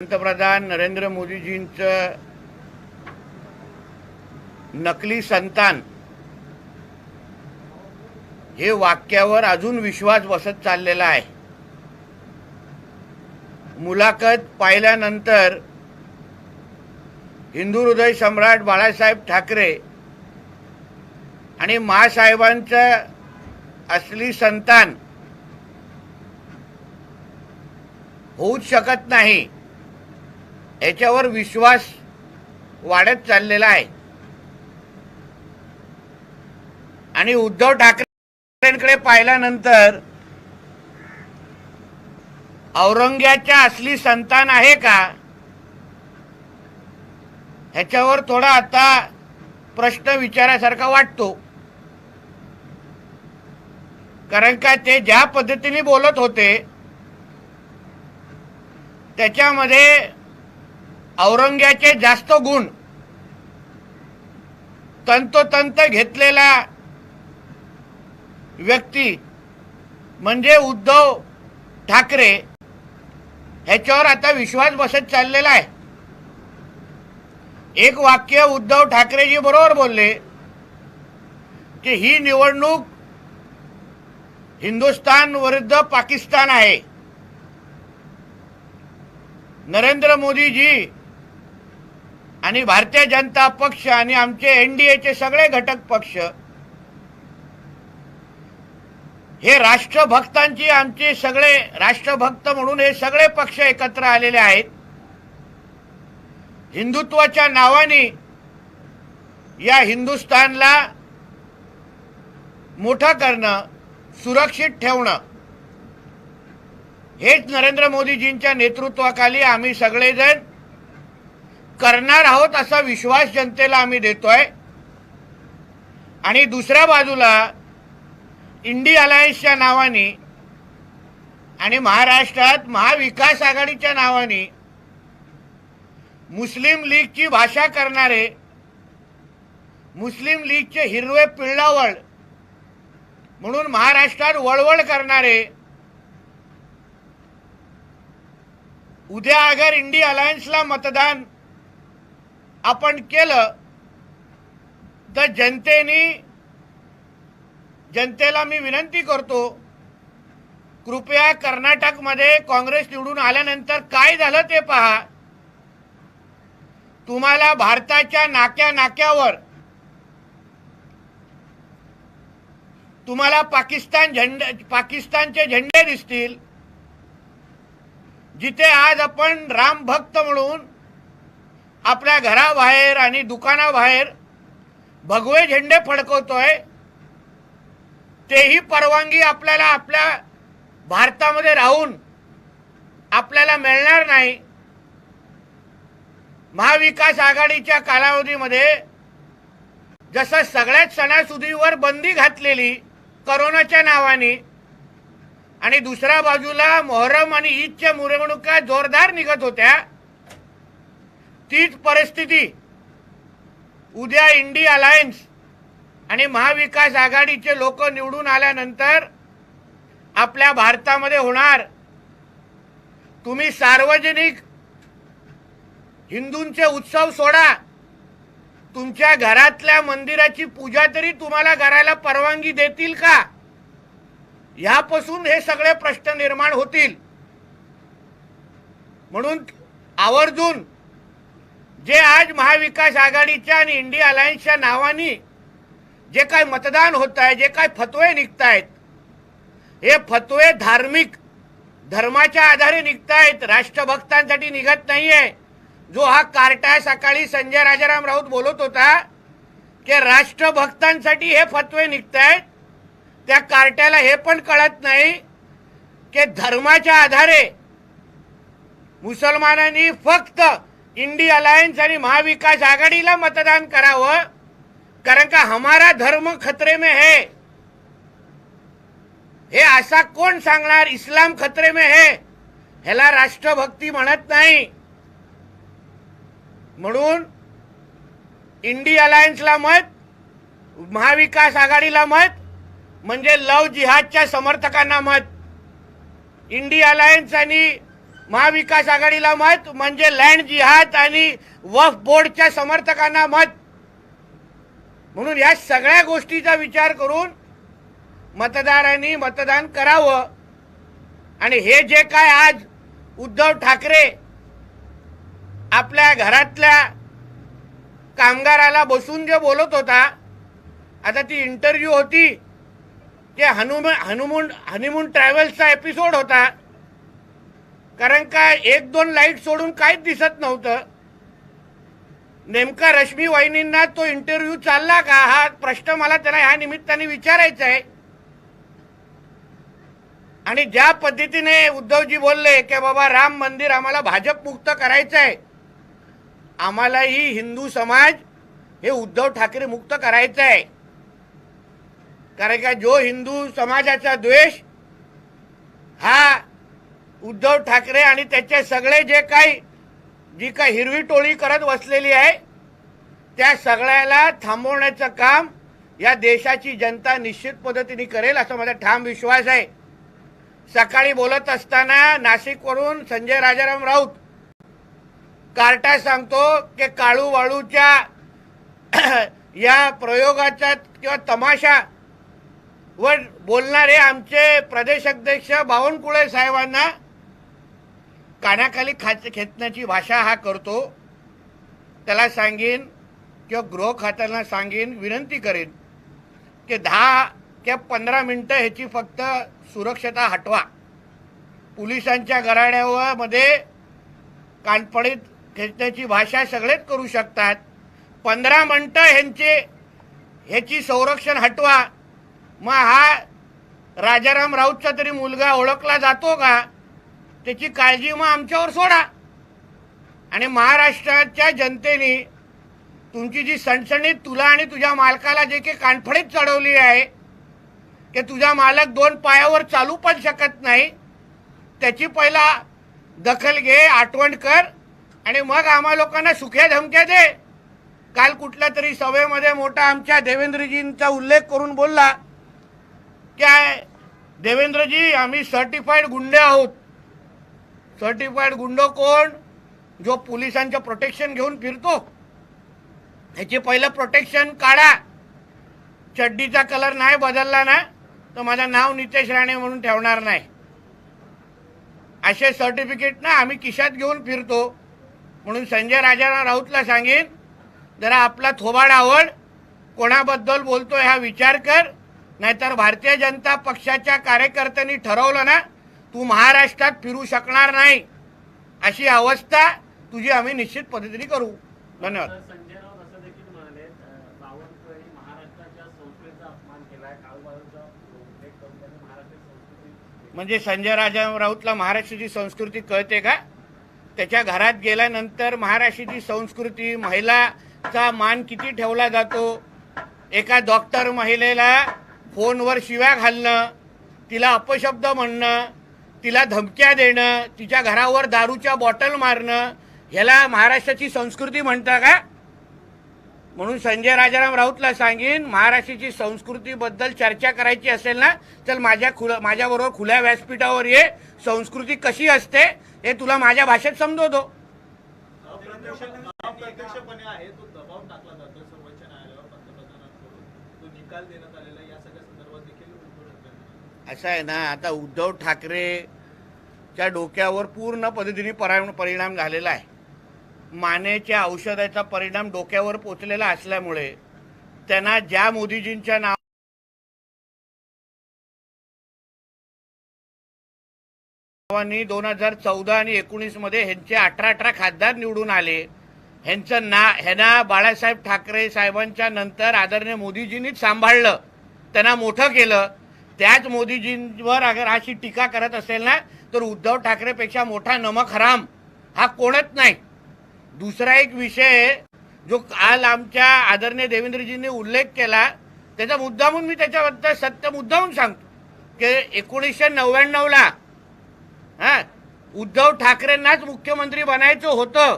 पंतप्रधान नरेंद्र मोदीजींचं नकली संतान हे वाक्यावर अजून विश्वास बसत चाललेला आहे. मुलाखत पाहिल्यानंतर हिंदू हृदय सम्राट बाळासाहेब ठाकरे आणि महासाहेबांचं असली संतान होऊच शकत नाही. याच्यावर विश्वास वाढत चाललेला आहे. आणि उद्धव ठाकरेंकडे पाहिल्यानंतर औरंग्याच्या असली संतान आहे का? ह्याच्यावर थोडा आता प्रश्न विचारासारखा वाटतो. कारण का ते ज्या पद्धतीने बोलत होते त्याच्यामध्ये औरंग्याचे जास्त गुण. तंतोतंत घेतलेला व्यक्ती म्हणजे उद्धव ठाकरे ह्याच्यावर आता विश्वास बसत चाललेला आहे. एक वाक्य उद्धव ठाकरेजी बरोबर बोलले की ही निवडणूक हिंदुस्तान विरुद्ध पाकिस्तान आहे. नरेंद्र मोदीजी आणि भारतीय जनता पक्ष आणि आमचे एनडीएचे सगळे घटक पक्ष हे राष्ट्रभक्तांची आमचे सगळे राष्ट्रभक्त म्हणून हे सगळे पक्ष एकत्र आलेले आहेत. हिंदुत्वाच्या नावाने या हिंदुस्थानला मोठं करणं सुरक्षित ठेवणं हेच नरेंद्र मोदीजींच्या नेतृत्वाखाली आम्ही सगळेजण करणार आहोत असा विश्वास जनतेला आम्ही देतोय. आणि दुसऱ्या बाजूला इंडी अलायन्सच्या नावाने आणि महाराष्ट्रात महाविकास आघाडीच्या नावाने मुस्लिम लीगची भाषा करणारे मुस्लिम लीगचे हिरवे पिळावळ म्हणून महाराष्ट्रात वळवळ करणारे उद्या अगर इंडी अलायन्सला मतदान आपण केलं तर जनतेने जनतेला मी विनंती करतो कृपया कर्नाटकमध्ये काँग्रेस निवडून आल्यानंतर काय झालं ते पहा. तुम्हाला भारताच्या नाक्या नाक्यावर तुम्हाला पाकिस्तान झेंडे पाकिस्तानचे झेंडे दिसतील. जिथे आज आपण राम भक्त म्हणून आपल्या घराबाहेर आणि दुकानाबाहेर भगवे झेंडे फडकवतोय तेही परवानगी आपल्याला आपल्या भारतामध्ये राहून आपल्याला मिळणार नाही. महाविकास आघाडीच्या कालावधीमध्ये जसं सगळ्याच सणासुदीवर बंदी घातलेली करोनाच्या नावाने आणि दुसऱ्या बाजूला मोहरम आणि ईदच्या मिरवणुका जोरदार निघत होत्या तीच परिस्थिती. उद्या इंडी अलायन्स आणि महाविकास आघाडीचे लोक निवडून आल्यानंतर आपल्या भारतामध्ये होणार. तुम्ही सार्वजनिक हिंदूंचे उत्सव सोडा. तुमच्या घरातल्या मंदिराची पूजा तरी तुम्हाला करायला परवानगी देतील का? ह्यापासून हे सगळे प्रश्न निर्माण होतील. म्हणून आवर्जून जे आज महाविकास आघाडीच्या आणि इंडिया अलायन्सच्या नावाने जे काय मतदान होत आहे जे काय फतवे निघत आहेत हे फतवे धार्मिक धर्माच्या आधारे निघत आहेत राष्ट्रभक्तांसाठी निघत नाहीये. जो हा कार्टा सकाळी संजय राजाराम राऊत बोलत होता की राष्ट्रभक्तांसाठी हे फतवे निघत आहेत त्या कार्ट्याला हे पण कळत नाही की धर्माच्या आधारे मुसलमानांनी फक्त इंडी अलायन्स आणि महाविकास आघाडीला मतदान करावं कारण का हमारा धर्म खतरे में है. हे असा कोण सांगणार? इस्लाम खतरे में है. ह्याला राष्ट्रभक्ती म्हणत नाही. म्हणून इंडी अलायन्सला मत महाविकास आघाडीला मत म्हणजे लव जिहादच्या समर्थकांना मत. इंडी अलायन्स आणि महाविकास आघाडीला मत म्हणजे लँड जिहाद आणि वफ बोर्डच्या समर्थकांना मत. म्हणून या सगळ्या गोष्टीचा विचार करून मतदारांनी मतदान करावं. आणि हे जे काय आज उद्धव ठाकरे आपल्या घरातल्या कामगाराला बसून जे बोलत होता आता ती इंटरव्ह्यू होती ते हनुम हनुमून हनीमून ट्रॅव्हल्सचा एपिसोड होता. कारण का एक दोन लाइट सोडून काहीच दिसत नव्हतं. नेमका रश्मी वाहिनींना तो इंटरव्ह्यू चालला का? हा प्रश्न मला त्यांना ह्या निमित्ताने विचारायचा आहे. आणि ज्या पद्धतीने उद्धवजी बोलले की बाबा राम मंदिर आम्हाला भाजप मुक्त करायचं आहे आम्हालाही हिंदू समाज हे उद्धव ठाकरे मुक्त करायचं आहे. कारण का जो हिंदू समाजाचा द्वेष हा उद्धव ठाकरे आणि त्याचे सगळे जे काही जी काही हिरवी टोळी करत बसलेली आहे त्या सगळ्याला थांबवण्याचं काम या देशाची जनता निश्चित पद्धतीने करेल असा माझा ठाम विश्वास आहे. सकाळी बोलत असताना नाशिकवरून संजय राजाराम राऊत कार्टा सांगतो की काळू वाळूच्या या प्रयोगाचा किंवा तमाशा वर बोलणारे आमचे प्रदेश अध्यक्ष बावनकुळे साहेबांना कानाखाली खाच खेचण्याची भाषा हा करतो त्याला सांगेन किंवा गृह खात्याला सांगेन विनंती करेन की दहा किंवा पंधरा मिनटं ह्याची फक्त सुरक्षता हटवा. पोलिसांच्या घराण्यामध्ये मध्ये कानपडीत खेचण्याची भाषा सगळेच करू शकतात. पंधरा मिनटं ह्यांचे ह्याची संरक्षण हटवा. मग हा राजाराम राऊतचा तरी मुलगा ओळखला जातो का? त्याची काळजी मग आमच्यावर सोडा. आणि महाराष्ट्राच्या जनतेने तुमची जी सणसणीत तुला आणि तुझ्या मालकाला जे काही कानफडीत चढवली आहे की तुझा मालक दोन पायावर चालू पण शकत नाही. त्याची पहिला दखल घे आठवण कर आणि मग आम्हा लोकांना सुख्या धमक्या दे. काल कुठल्या तरी सभेमध्ये मोठा आमच्या देवेंद्रजींचा उल्लेख करून बोलला काय देवेंद्रजी आम्ही सर्टिफाईड गुंडे आहोत. सर्टिफाईड गुंड कोण? जो पोलिसांचं प्रोटेक्शन घेऊन फिरतो. ह्याचे पहिलं प्रोटेक्शन काढा. चड्डीचा कलर नाही बदलला ना तर माझं नाव नितेश राणे म्हणून ठेवणार नाही. असे सर्टिफिकेट ना आम्ही किशात घेऊन फिरतो. म्हणून संजय राजाराम राऊतला सांगेन जरा आपला थोबाड आवड कोणाबद्दल बोलतो हा विचार कर नाहीतर भारतीय जनता पक्षाच्या कार्यकर्त्यांनी ठरवलं ना तू महाराष्ट्रात फिरू शकणार नाही. अशी अवस्था तुझी आम्ही निश्चित पद्धतीने करू. धन्यवाद. म्हणजे संजय राजा राऊतला महाराष्ट्राची संस्कृती कळते का? त्याच्या घरात गेल्यानंतर महाराष्ट्राची संस्कृती महिलाचा मान किती ठेवला जातो? एका डॉक्टर महिलेला फोनवर शिव्या घालणं तिला अपशब्द म्हणणं तिला धमक्या देणं तिच्या घरावर दारूच्या बॉटल मारणं ह्याला महाराष्ट्राची संस्कृती म्हणता का? म्हणून संजय राजाराम राऊतला सांगेन महाराष्ट्राची संस्कृतीबद्दल चर्चा करायची असेल ना तर माझ्या खुल माझ्याबरोबर खुल्या व्यासपीठावर ये संस्कृती कशी असते हे तुला माझ्या भाषेत समजवतो. आहे तो दबाव टाकला जातो सर्वोच्च न्यायालयावर पंतप्रधानांकडून. तो निकाल देण्यात आलेला या सगळ्या संदर्भात देखील उद्धव ठाकरे असं आहे ना आता उद्धव ठाकरेच्या डोक्यावर पूर्ण पद्धतीने परा- परिणाम झालेला आहे. मानेच्या औषधाचा परिणाम डोक्यावर पोचलेला असल्यामुळे त्यांना ज्या मोदीजींच्या नाव दोन हजार चौदा आणि एकोणीसमध्ये ह्यांचे अठरा अठरा खासदार निवडून आले. ह्यांचं ना ह्यांना बाळासाहेब ठाकरे साहेबांच्या नंतर आदरणीय मोदीजींनीच सांभाळलं. त्यांना मोठं केलं. त्याच मोदीजींवर अगर अशी टीका करत असेल ना तर उद्धव ठाकरेपेक्षा मोठा नमक हराम हा कोणच नाही. दुसरा एक विषय जो काल आमच्या आदरणीय देवेंद्रजींनी उल्लेख केला त्याचा मुद्दामून मी त्याच्याबद्दल सत्य मुद्दामून सांगतो की एकोणीसशे नव्याण्णवला हा उद्धव ठाकरेंनाच मुख्यमंत्री बनायचं होतं.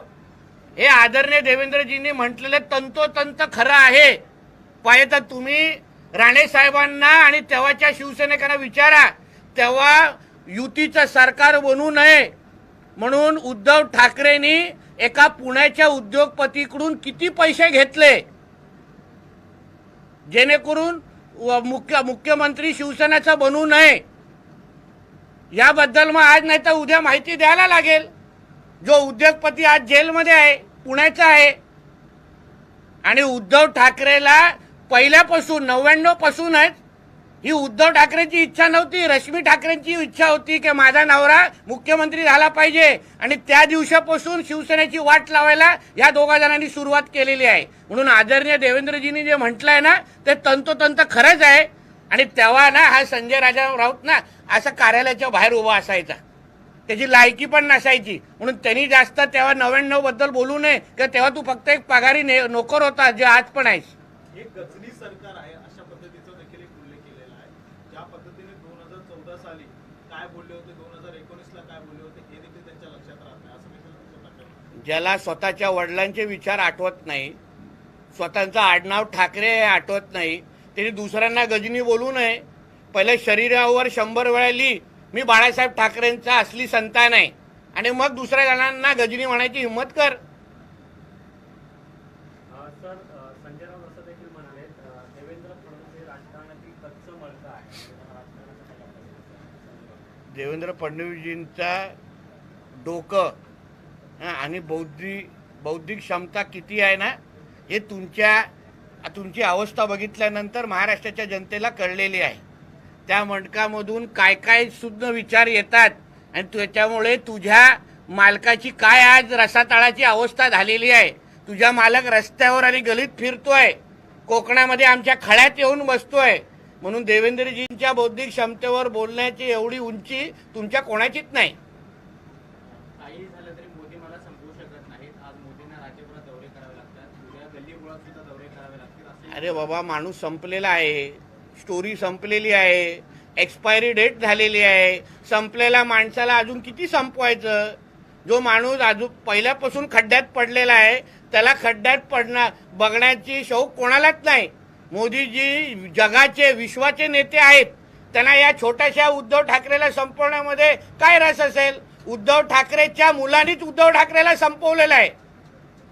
हे आदरणीय देवेंद्रजींनी म्हटलेलं तंतोतंत खरं आहे. पाहिजे तर तुम्ही राणे साहेबांना आणि तेव्हाच्या शिवसैनिकांना विचारा तेव्हा युतीचं सरकार बनू नये म्हणून उद्धव ठाकरेंनी एका पुण्याच्या उद्योगपतीकडून किती पैसे घेतले? जेणेकरून मुख्य मुख्यमंत्री शिवसेनेचा बनू नये. याबद्दल मग आज नाही तर उद्या माहिती द्यायला लागेल. जो उद्योगपती आज जेलमध्ये आहे पुण्याचा आहे. आणि उद्धव ठाकरेला पहिल्यापासून नव्याण्णव पासूनच ही उद्धव ठाकरेंची इच्छा नव्हती रश्मी ठाकरेंची इच्छा होती की माझा नवरा मुख्यमंत्री झाला पाहिजे. आणि त्या दिवसापासून शिवसेनेची वाट लावायला या दोघा जणांनी सुरुवात केलेली आहे. म्हणून आदरणीय देवेंद्रजींनी जे म्हटलंय ना ते तंतोतंत खरंच आहे. आणि तेव्हा ना हा संजय राजा राऊत ना असं कार्यालयाच्या बाहेर उभा असायचा. त्याची लायकी पण नसायची. म्हणून त्यांनी जास्त तेव्हा नव्याण्णवबद्दल बोलू नये किंवा तेव्हा तू फक्त एक पगारी ने- नोकर होता जे आज पण आहेस. हे गजनी सरकार आहे अशा पद्धतीचा देखील एक उल्लेख केलेला आहे. ज्या पद्धतीने दोन हजार चौदा साली काय बोलले होते दोन हजार एकोणीसला काय बोलले होते हे देखील त्यांच्या लक्षात राहत नाही. असं देखील ज्याला स्वतःच्या वडिलांचे विचार आठवत नाही स्वतःचं आडनाव ठाकरे आठवत नाही त्यांनी दुसऱ्यांना गजनी बोलू नये. पहिले शरीरावर शंभर वेळा लिही मी बाळासाहेब ठाकरेंचा असली संतान आहे. आणि मग दुसऱ्या जणांना गजनी म्हणायची हिंमत कर अ, सर अ, संजय राऊत असं देखील म्हणाले अ, देवेंद्र फडणवीस हे राजकारणातील कच्चं मडकं आहे त्यांना राजकारणाचा काही अभ्यास नाही. देवेंद्र फडणवीसजींचा डोकं आणि बौद्धिक बौद्धिक क्षमता किती आहे ना हे तुमच्या तुमची अवस्था बघितल्यानंतर महाराष्ट्राच्या जनतेला कळलेली आहे. त्या मंडकामधून काय काय सुद्धा विचार येतात आणि त्याच्यामुळे तुझ्या मालकाची काय आज रसातळाची अवस्था झालेली आहे. तुझ्या मालक रस्त्यावर आणि गलीत फिरतोय. कोकणामध्ये आमच्या खळ्यात येऊन बसतोय. म्हणून देवेंद्रजींच्या बौद्धिक क्षमतेवर बोलण्याची एवढी उंची तुमच्या कोणाचीच नाही. अरे बाबा माणूस संपलेला आहे. स्टोरी संपलेली आहे. एक्सपायरी डेट झालेली आहे. संपलेल्या माणसाला अजून किती संपवायचं? जो माणूस अजून पहिल्यापासून खड्ड्यात पडलेला आहे त्याला खड्ड्यात पडणार बघण्याची शौक कोणालाच नाही. मोदीजी जगाचे विश्वाचे नेते आहेत. त्यांना या छोट्याशा उद्धव ठाकरेला संपवण्यामध्ये काय रस असेल? उद्धव ठाकरेच्या मुलांनीच उद्धव ठाकरेला संपवलेलं आहे.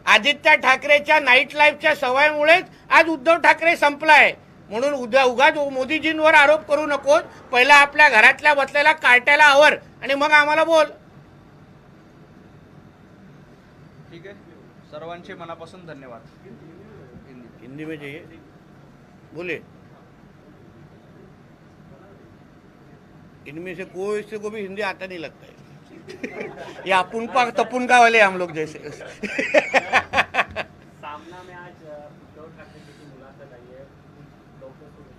आदित्य ठाकरेच्या नाईट लाईफच्या सवयमुळेच आज उद्धव ठाकरे संपलाय. म्हणून उद्या उगाच मोदीजींवर आरोप करू नकोस. पहिला आपल्या घरातल्या बसलेल्या कार्ट्याला आवर आणि मग आम्हाला बोल. ठीक आहे. सर्वांचे मनापासून धन्यवाद. हिंदी हिंदी में चाहिए बोले। इनमें से कोई से को भी हिंदी आता नहीं लगता है। ये अपुन पाक तपुन का वाले हम लोग जैसे।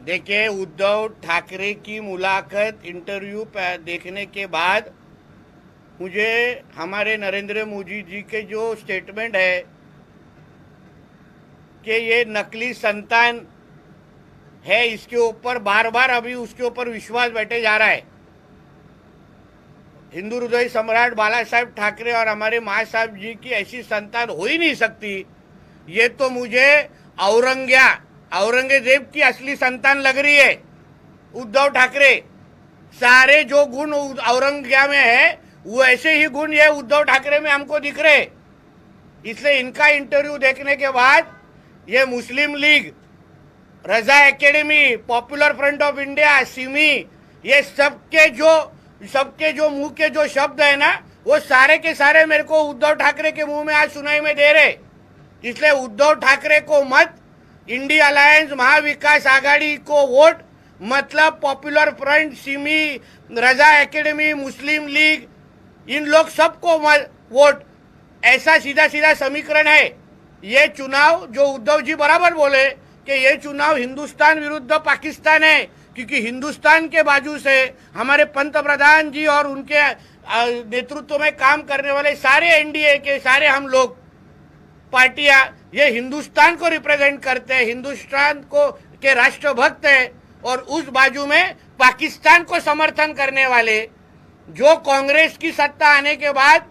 देखिए उद्धव ठाकरे की मुलाकात इंटरव्यू देखने के बाद मुझे हमारे नरेंद्र मोदी जी के जो स्टेटमेंट है कि ये नकली संतान है इसके ऊपर बार बार अभी उसके ऊपर विश्वास बैठे जा रहा है। हिंदू हृदय सम्राट बाला साहेब ठाकरे और हमारे माँ साहब जी की ऐसी संतान हो ही नहीं सकती। ये तो मुझे औरंग्या, औरंगज़ेब की असली संतान लग रही है। उद्धव ठाकरे, सारे जो गुण औरंग्या में है, वो ऐसे ही गुण ये उद्धव ठाकरे में हमको दिख रहे। इसलिए इनका इंटरव्यू देखने के बाद ये Muslim league Raza academy, popular front of India, SIMI, ये सबके जो सबके जो मुँह के जो शब्द है ना, वो सारे के सारे मेरे को उद्धव ठाकरे के मुँह में आज सुनाई में दे रहे। इसलिए उद्धव ठाकरे को मत, इंडिया अलायंस महाविकास आघाड़ी को वोट मतलब पॉपुलर फ्रंट, सिमी, रजा एकेडमी, मुस्लिम लीग, इन लोग सबको वोट। ऐसा सीधा सीधा समीकरण है। ये चुनाव जो उद्धव जी बराबर बोले कि ये चुनाव हिंदुस्तान विरुद्ध पाकिस्तान है, क्योंकि हिंदुस्तान के बाजू से हमारे पंत प्रधान जी और उनके नेतृत्व में काम करने वाले सारे एनडीए के सारे हम लोग पार्टियाँ, ये हिंदुस्तान को रिप्रेजेंट करते हैं, हिंदुस्तान को, के राष्ट्रभक्त है, और उस बाजू में पाकिस्तान को समर्थन करने वाले, जो कांग्रेस की सत्ता आने के बाद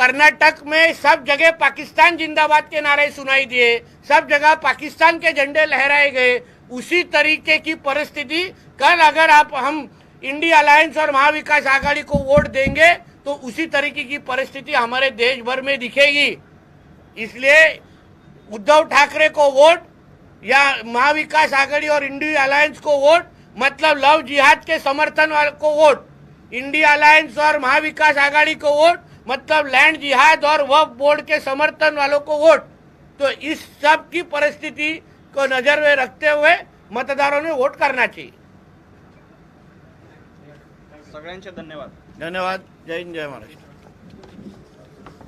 कर्नाटक में सब जगह पाकिस्तान जिंदाबाद के नारे सुनाई दिए, सब जगह पाकिस्तान के झंडे लहराए गए। उसी तरीके की परिस्थिति, कल अगर आप हम इंडिया अलायंस और महाविकास आघाड़ी को वोट देंगे तो उसी तरीके की परिस्थिति हमारे देश भर में दिखेगी। इसलिए उद्धव ठाकरे को वोट या महाविकास आघाड़ी और इंडिया अलायंस को वोट मतलब लव जिहाद के समर्थन को वोट, इंडिया अलायंस और महाविकास आघाड़ी को वोट मतलब लैंड जिहाद और वफ बोर्ड के समर्थन वालों को वोट। तो इस सब की परिस्थिति को नजर में रखते हुए मतदारों ने वोट करना चाहिए। सगळ्यांचे धन्यवाद. धन्यवाद. जय हिंद जय महाराष्ट्र.